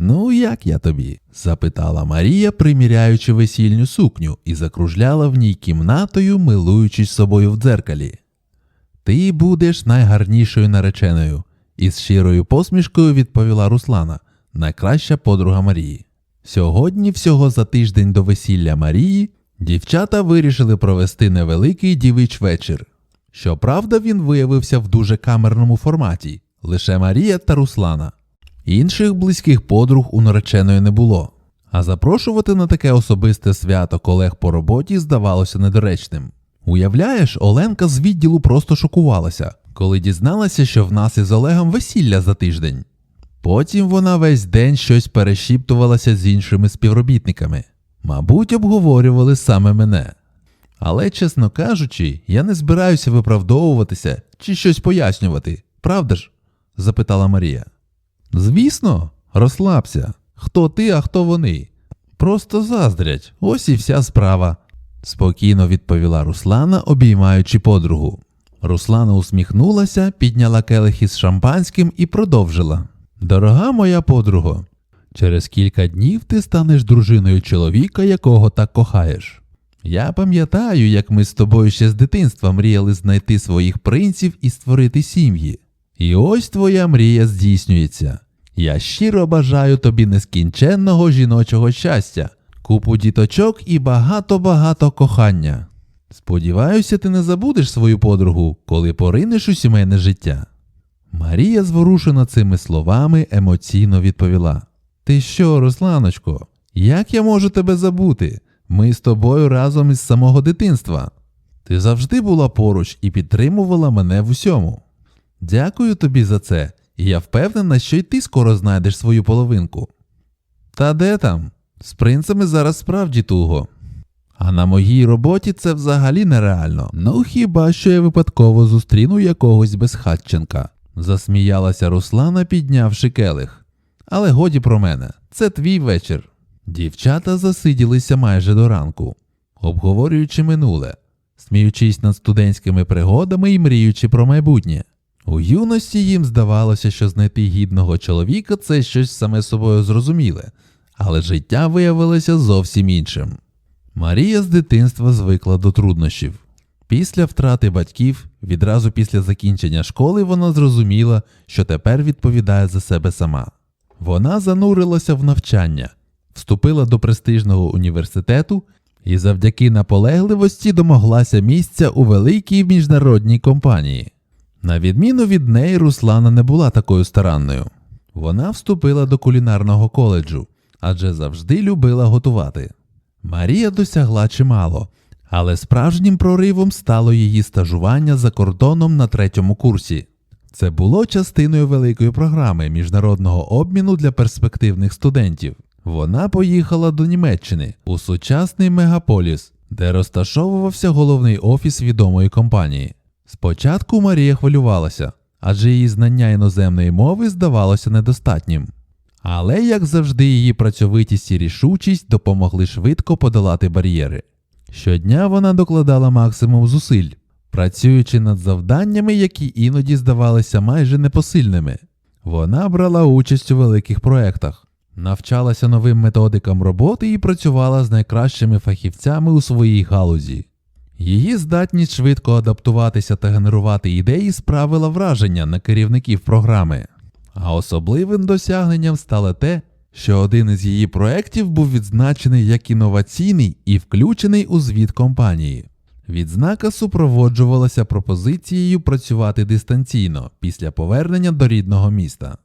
Ну, як я тобі? запитала Марія, приміряючи весільню сукню, і закружляла в ній кімнатою, милуючись собою в дзеркалі. Ти будеш найгарнішою нареченою, із щирою посмішкою відповіла Руслана, найкраща подруга Марії. Сьогодні, всього за тиждень до весілля Марії, дівчата вирішили провести невеликий дівич вечір. Щоправда, він виявився в дуже камерному форматі лише Марія та Руслана. Інших близьких подруг у нареченої не було, а запрошувати на таке особисте свято колег по роботі здавалося недоречним. Уявляєш, Оленка з відділу просто шокувалася, коли дізналася, що в нас із Олегом весілля за тиждень. Потім вона весь день щось перешіптувалася з іншими співробітниками. Мабуть, обговорювали саме мене. Але, чесно кажучи, я не збираюся виправдовуватися чи щось пояснювати, правда ж? запитала Марія. Звісно, розслабся. Хто ти, а хто вони? Просто заздрять, ось і вся справа, спокійно відповіла Руслана, обіймаючи подругу. Руслана усміхнулася, підняла келих із шампанським і продовжила. Дорога моя подруго, через кілька днів ти станеш дружиною чоловіка, якого так кохаєш. Я пам'ятаю, як ми з тобою ще з дитинства мріяли знайти своїх принців і створити сім'ї. І ось твоя мрія здійснюється. Я щиро бажаю тобі нескінченного жіночого щастя, купу діточок і багато-багато кохання. Сподіваюся, ти не забудеш свою подругу, коли поринеш у сімейне життя. Марія, зворушена цими словами, емоційно відповіла: Ти що, Русланочко, як я можу тебе забути? Ми з тобою разом із самого дитинства. Ти завжди була поруч і підтримувала мене в усьому. Дякую тобі за це, і я впевнена, що й ти скоро знайдеш свою половинку. Та де там? З принцами зараз справді туго. А на моїй роботі це взагалі нереально. Ну хіба що я випадково зустріну якогось безхатченка, засміялася Руслана, піднявши келих. Але годі про мене, це твій вечір. Дівчата засиділися майже до ранку, обговорюючи минуле, сміючись над студентськими пригодами і мріючи про майбутнє. У юності їм здавалося, що знайти гідного чоловіка це щось саме собою зрозуміле, але життя виявилося зовсім іншим. Марія з дитинства звикла до труднощів. Після втрати батьків, відразу після закінчення школи, вона зрозуміла, що тепер відповідає за себе сама. Вона занурилася в навчання, вступила до престижного університету і завдяки наполегливості домоглася місця у великій міжнародній компанії. На відміну від неї, Руслана не була такою старанною. Вона вступила до кулінарного коледжу, адже завжди любила готувати. Марія досягла чимало, але справжнім проривом стало її стажування за кордоном на третьому курсі. Це було частиною великої програми міжнародного обміну для перспективних студентів. Вона поїхала до Німеччини у сучасний мегаполіс, де розташовувався головний офіс відомої компанії. Спочатку Марія хвилювалася, адже її знання іноземної мови здавалося недостатнім. Але, як завжди, її працьовитість і рішучість допомогли швидко подолати бар'єри. Щодня вона докладала максимум зусиль, працюючи над завданнями, які іноді здавалися майже непосильними. Вона брала участь у великих проєктах, навчалася новим методикам роботи і працювала з найкращими фахівцями у своїй галузі. Її здатність швидко адаптуватися та генерувати ідеї справила враження на керівників програми. А особливим досягненням стало те, що один із її проєктів був відзначений як інноваційний і включений у звіт компанії. Відзнака супроводжувалася пропозицією працювати дистанційно після повернення до рідного міста.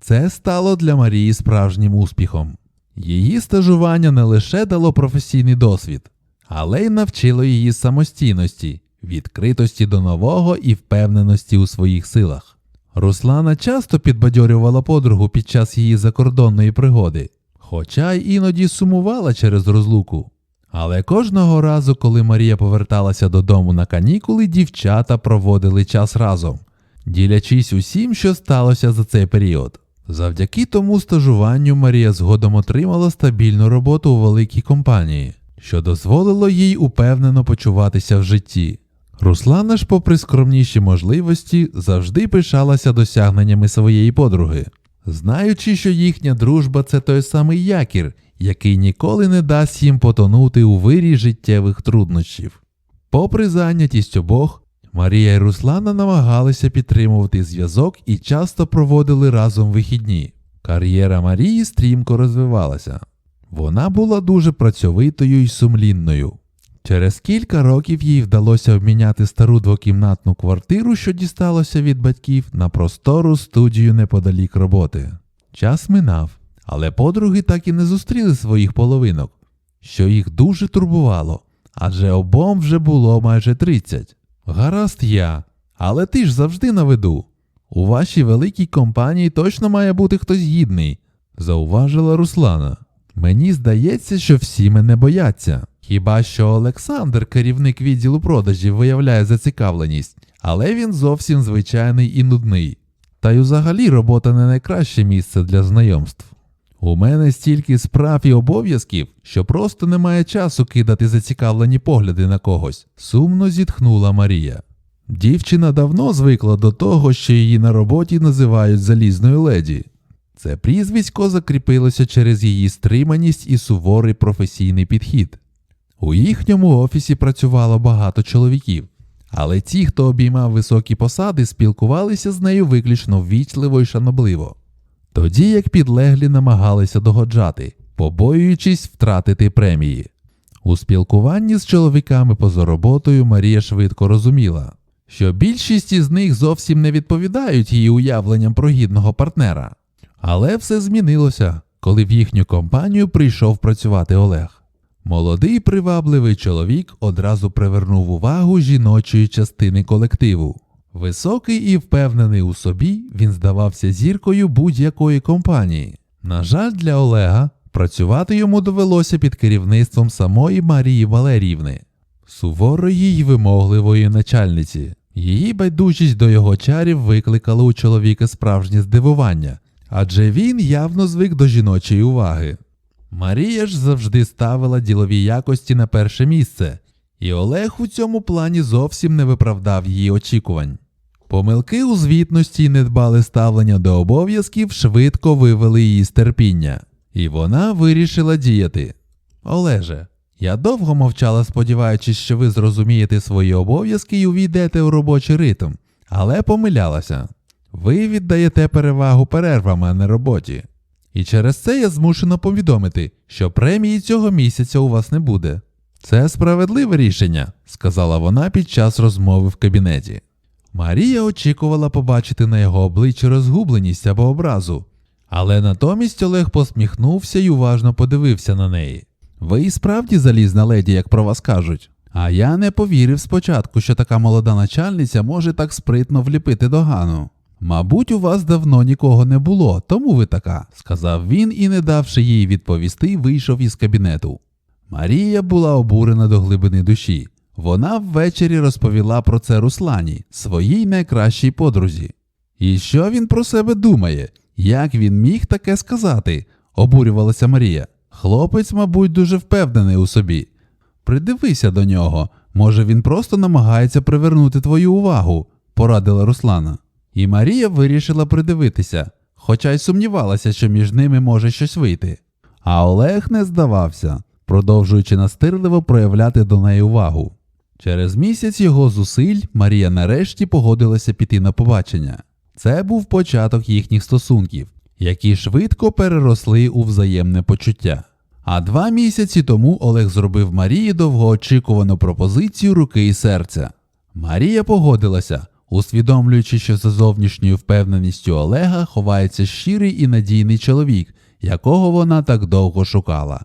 Це стало для Марії справжнім успіхом. Її стажування не лише дало професійний досвід, але й навчило її самостійності, відкритості до нового і впевненості у своїх силах. Руслана часто підбадьорювала подругу під час її закордонної пригоди, хоча й іноді сумувала через розлуку. Але кожного разу, коли Марія поверталася додому на канікули, дівчата проводили час разом, ділячись усім, що сталося за цей період. Завдяки тому стажуванню Марія згодом отримала стабільну роботу у великій компанії, що дозволило їй упевнено почуватися в житті. Руслана ж, попри скромніші можливості, завжди пишалася досягненнями своєї подруги. знаючи, що їхня дружба це той самий якір, який ніколи не дасть їм потонути у вирі життєвих труднощів. Попри зайнятість обох, Марія і Руслана намагалися підтримувати зв'язок і часто проводили разом вихідні. Кар'єра Марії стрімко розвивалася. Вона була дуже працьовитою і сумлінною. Через кілька років їй вдалося обміняти стару двокімнатну квартиру, що дісталося від батьків, на простору студію неподалік роботи. Час минав, але подруги так і не зустріли своїх половинок, що їх дуже турбувало, адже обом вже було майже 30. Гаразд я, але ти ж завжди на виду. У вашій великій компанії точно має бути хтось гідний, зауважила Руслана. Мені здається, що всі мене бояться. Хіба що Олександр, керівник відділу продажів, виявляє зацікавленість, але він зовсім звичайний і нудний. Та й взагалі робота не найкраще місце для знайомств. У мене стільки справ і обов'язків, що просто немає часу кидати зацікавлені погляди на когось, сумно зітхнула Марія. Дівчина давно звикла до того, що її на роботі називають залізною леді. Це прізвисько закріпилося через її стриманість і суворий професійний підхід. У їхньому офісі працювало багато чоловіків, але ті, хто обіймав високі посади, спілкувалися з нею виключно ввічливо і шанобливо. Тоді як підлеглі намагалися догоджати, побоюючись втратити премії. У спілкуванні з чоловіками поза роботою Марія швидко розуміла, що більшість із них зовсім не відповідають її уявленням про гідного партнера. Але все змінилося, коли в їхню компанію прийшов працювати Олег. Молодий привабливий чоловік одразу привернув увагу жіночої частини колективу. Високий і впевнений у собі, він здавався зіркою будь-якої компанії. На жаль, для Олега працювати йому довелося під керівництвом самої Марії Валеріївни, суворої й вимогливої начальниці. Її байдужість до його чарів викликала у чоловіка справжнє здивування, адже він явно звик до жіночої уваги. Марія ж завжди ставила ділові якості на перше місце, і Олег у цьому плані зовсім не виправдав її очікувань. Помилки у звітності і недбале ставлення до обов'язків швидко вивели її з терпіння, і вона вирішила діяти. Олеже, я довго мовчала, сподіваючись, що ви зрозумієте свої обов'язки і увійдете у робочий ритм, але помилялася. Ви віддаєте перевагу перервам, а не роботі. І через це я змушена повідомити, що премії цього місяця у вас не буде. Це справедливе рішення, сказала вона під час розмови в кабінеті. Марія очікувала побачити на його обличчі розгубленість або образу, але натомість Олег посміхнувся і уважно подивився на неї. Ви і справді залізна леді, як про вас кажуть. А я не повірив спочатку, що така молода начальниця може так спритно вліпити догану. Мабуть, у вас давно нікого не було, тому ви така, сказав він і, не давши їй відповісти, вийшов із кабінету. Марія була обурена до глибини душі. Вона ввечері розповіла про це Руслані, своїй найкращій подрузі. І що він про себе думає? Як він міг таке сказати? обурювалася Марія. Хлопець, мабуть, дуже впевнений у собі. Придивися до нього, може, він просто намагається привернути твою увагу, порадила Руслана. І Марія вирішила придивитися, хоча й сумнівалася, що між ними може щось вийти. А Олег не здавався, продовжуючи настирливо проявляти до неї увагу. Через місяць його зусиль Марія нарешті погодилася піти на побачення. Це був початок їхніх стосунків, які швидко переросли у взаємне почуття. А два місяці тому Олег зробив Марії довгоочікувану пропозицію руки і серця. Марія погодилася, усвідомлюючи, що за зовнішньою впевненістю Олега ховається щирий і надійний чоловік, якого вона так довго шукала.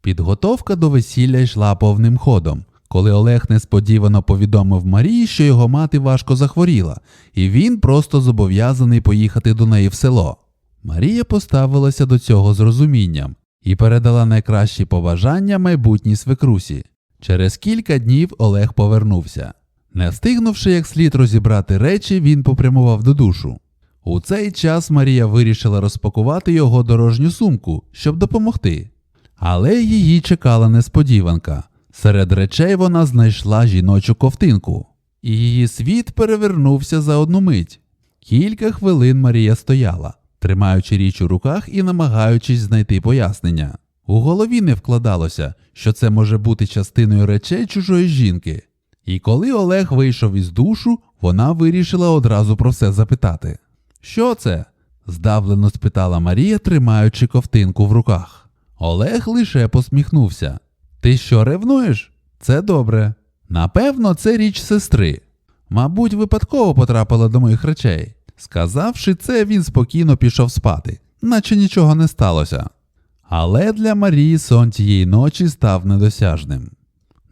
Підготовка до весілля йшла повним ходом, коли Олег несподівано повідомив Марії, що його мати важко захворіла, і він просто зобов'язаний поїхати до неї в село. Марія поставилася до цього з розумінням і передала найкращі побажання майбутній свекрусі. Через кілька днів Олег повернувся. Не встигнувши як слід розібрати речі, він попрямував до душу. У цей час Марія вирішила розпакувати його дорожню сумку, щоб допомогти. Але її чекала несподіванка. Серед речей вона знайшла жіночу ковтинку, і її світ перевернувся за одну мить. Кілька хвилин Марія стояла, тримаючи річ у руках і намагаючись знайти пояснення. У голові не вкладалося, що це може бути частиною речей чужої жінки. І коли Олег вийшов із душу, вона вирішила одразу про все запитати. Що це? здавлено спитала Марія, тримаючи ковтинку в руках. Олег лише посміхнувся. Ти що, ревнуєш? Це добре. Напевно, це річ сестри. Мабуть, випадково потрапила до моїх речей. Сказавши це, він спокійно пішов спати, наче нічого не сталося. Але для Марії сон тієї ночі став недосяжним.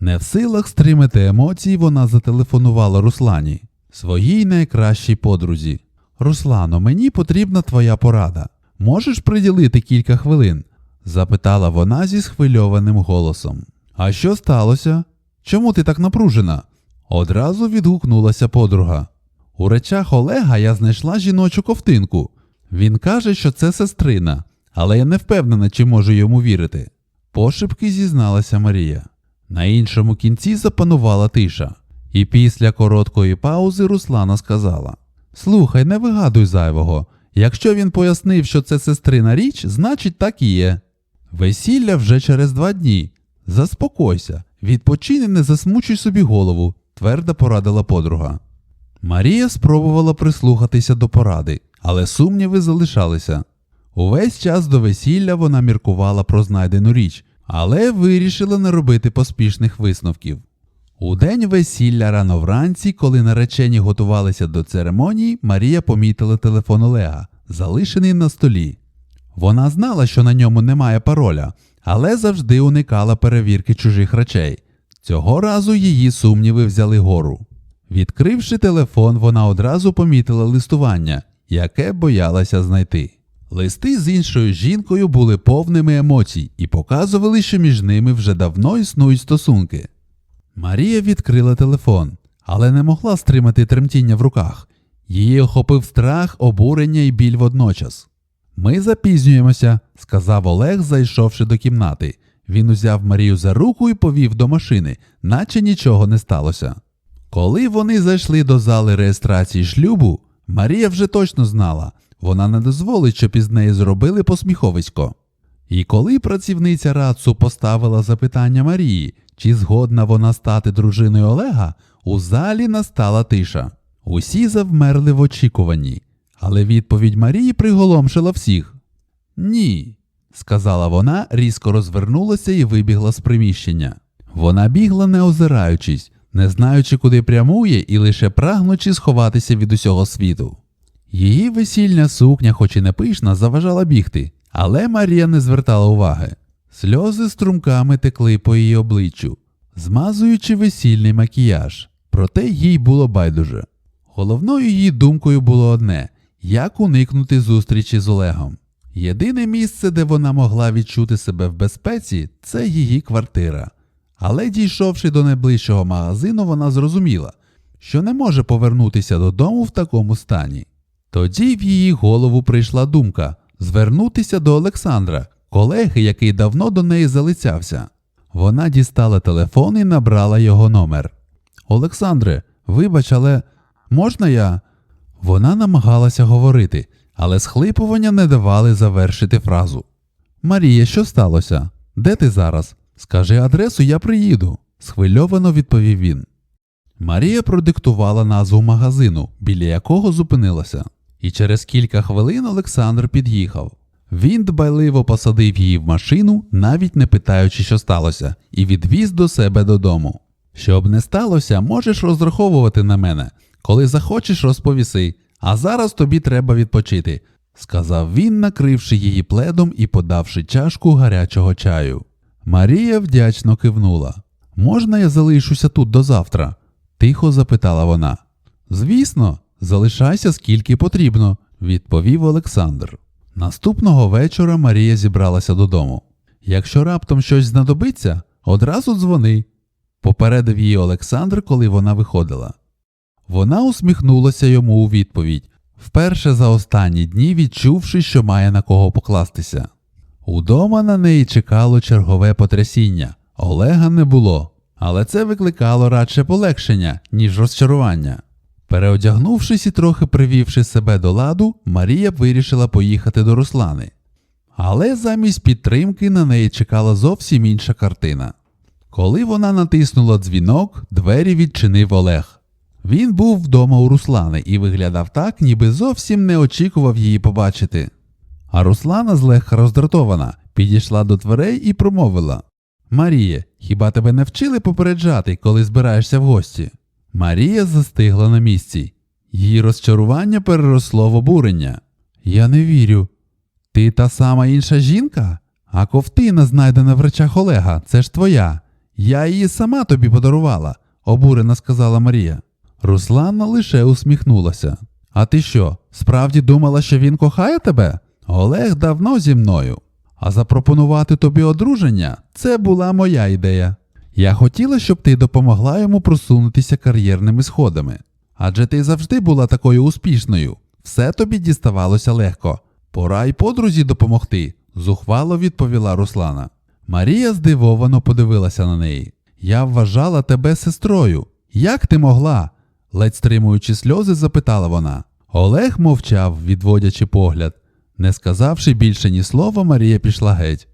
Не в силах стримати емоції, вона зателефонувала Руслані, своїй найкращій подрузі. Руслано, мені потрібна твоя порада. Можеш приділити кілька хвилин? запитала вона зі схвильованим голосом. А що сталося? Чому ти так напружена? Одразу відгукнулася подруга. У речах Олега я знайшла жіночу ковтинку. Він каже, що це сестрина, але я не впевнена, чи можу йому вірити. Пошепки зізналася Марія. На іншому кінці запанувала тиша, і після короткої паузи Руслана сказала: Слухай, не вигадуй зайвого. Якщо він пояснив, що це сестрина річ, значить так і є. Весілля вже через два дні. Заспокойся, відпочини, не засмучуй собі голову, твердо порадила подруга. Марія спробувала прислухатися до поради, але сумніви залишалися. Увесь час до весілля вона міркувала про знайдену річ, але вирішила не робити поспішних висновків. У день весілля рано вранці, коли наречені готувалися до церемонії, Марія помітила телефон Олега, залишений на столі. Вона знала, що на ньому немає пароля, але завжди уникала перевірки чужих речей. Цього разу її сумніви взяли гору. Відкривши телефон, вона одразу помітила листування, яке боялася знайти. Листи з іншою жінкою були повними емоцій і показували, що між ними вже давно існують стосунки. Марія відкрила телефон, але не могла стримати тремтіння в руках. Її охопив страх, обурення і біль водночас. Ми запізнюємося, сказав Олег, зайшовши до кімнати. Він узяв Марію за руку і повів до машини, наче нічого не сталося. Коли вони зайшли до зали реєстрації шлюбу, Марія вже точно знала, вона не дозволить, щоб із неї зробили посміховисько. І коли працівниця Рацу поставила запитання Марії, чи згодна вона стати дружиною Олега, у залі настала тиша. Усі завмерли в очікуванні, але відповідь Марії приголомшила всіх. Ні, сказала вона, різко розвернулася і вибігла з приміщення. Вона бігла, не озираючись, не знаючи, куди прямує, і лише прагнучи сховатися від усього світу. Її весільня сукня, хоч і не пишна, заважала бігти, але Марія не звертала уваги. Сльози струмками текли по її обличчю, змазуючи весільний макіяж, проте їй було байдуже. Головною її думкою було одне як уникнути зустрічі з Олегом. Єдине місце, де вона могла відчути себе в безпеці, це її квартира. Але дійшовши до найближчого магазину, вона зрозуміла, що не може повернутися додому в такому стані. Тоді в її голову прийшла думка звернутися до Олександра, колеги, який давно до неї залицявся. Вона дістала телефон і набрала його номер. Олександре, вибач, але можна я? Вона намагалася говорити, але схлипування не давали завершити фразу. Марія, що сталося? Де ти зараз? Скажи адресу, я приїду, схвильовано відповів він. Марія продиктувала назву магазину, біля якого зупинилася, і через кілька хвилин Олександр під'їхав. Він дбайливо посадив її в машину, навіть не питаючи, що сталося, і відвіз до себе додому. Щоб не сталося, можеш розраховувати на мене. Коли захочеш, розповіси, а зараз тобі треба відпочити, сказав він, накривши її пледом і подавши чашку гарячого чаю. Марія вдячно кивнула. Можна я залишуся тут до завтра? тихо запитала вона. Звісно, залишайся скільки потрібно, відповів Олександр. Наступного вечора Марія зібралася додому. Якщо раптом щось знадобиться, одразу дзвони, попередив її Олександр, коли вона виходила. Вона усміхнулася йому у відповідь, вперше за останні дні відчувши, що має на кого покластися. Удома на неї чекало чергове потрясіння. Олега не було, але це викликало радше полегшення, ніж розчарування. Переодягнувшись і трохи привівши себе до ладу, Марія вирішила поїхати до Руслани. Але замість підтримки на неї чекала зовсім інша картина. Коли вона натиснула дзвінок, двері відчинив Олег. Він був вдома у Руслани і виглядав так, ніби зовсім не очікував її побачити. А Руслана, злегка роздратована, підійшла до дверей і промовила: Маріє, хіба тебе не вчили попереджати, коли збираєшся в гості? Марія застигла на місці. Її розчарування переросло в обурення. Я не вірю. Ти та сама інша жінка? А ковтина, знайдена в речах Олега, це ж твоя. Я її сама тобі подарувала, обурено сказала Марія. Руслана лише усміхнулася. А ти що, справді думала, що він кохає тебе? Олег давно зі мною. А запропонувати тобі одруження це була моя ідея. Я хотіла, щоб ти допомогла йому просунутися кар'єрними сходами. Адже ти завжди була такою успішною. Все тобі діставалося легко. Пора й подрузі допомогти, зухвало відповіла Руслана. Марія здивовано подивилася на неї. Я вважала тебе сестрою. Як ти могла? ледь стримуючи сльози, запитала вона. Олег мовчав, відводячи погляд. Не сказавши більше ні слова, Марія пішла геть.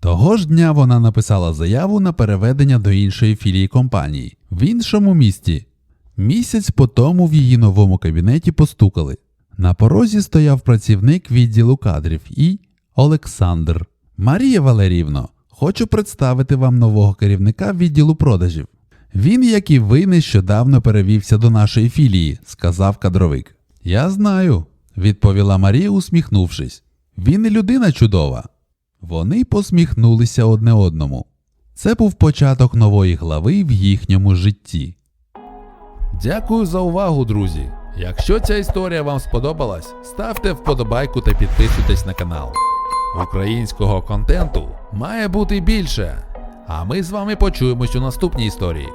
Того ж дня вона написала заяву на переведення до іншої філії компанії в іншому місті. Місяць по тому в її новому кабінеті постукали. На порозі стояв працівник відділу кадрів і Олександр. Марія Валерівно, хочу представити вам нового керівника відділу продажів. Він, як і ви, нещодавно перевівся до нашої філії, сказав кадровик. Я знаю, відповіла Марія, усміхнувшись. Він і людина чудова. Вони посміхнулися одне одному. Це був початок нової глави в їхньому житті. Дякую за увагу, друзі. Якщо ця історія вам сподобалась, ставте вподобайку та підписуйтесь на канал. Українського контенту має бути більше. А ми з вами почуємось у наступній історії.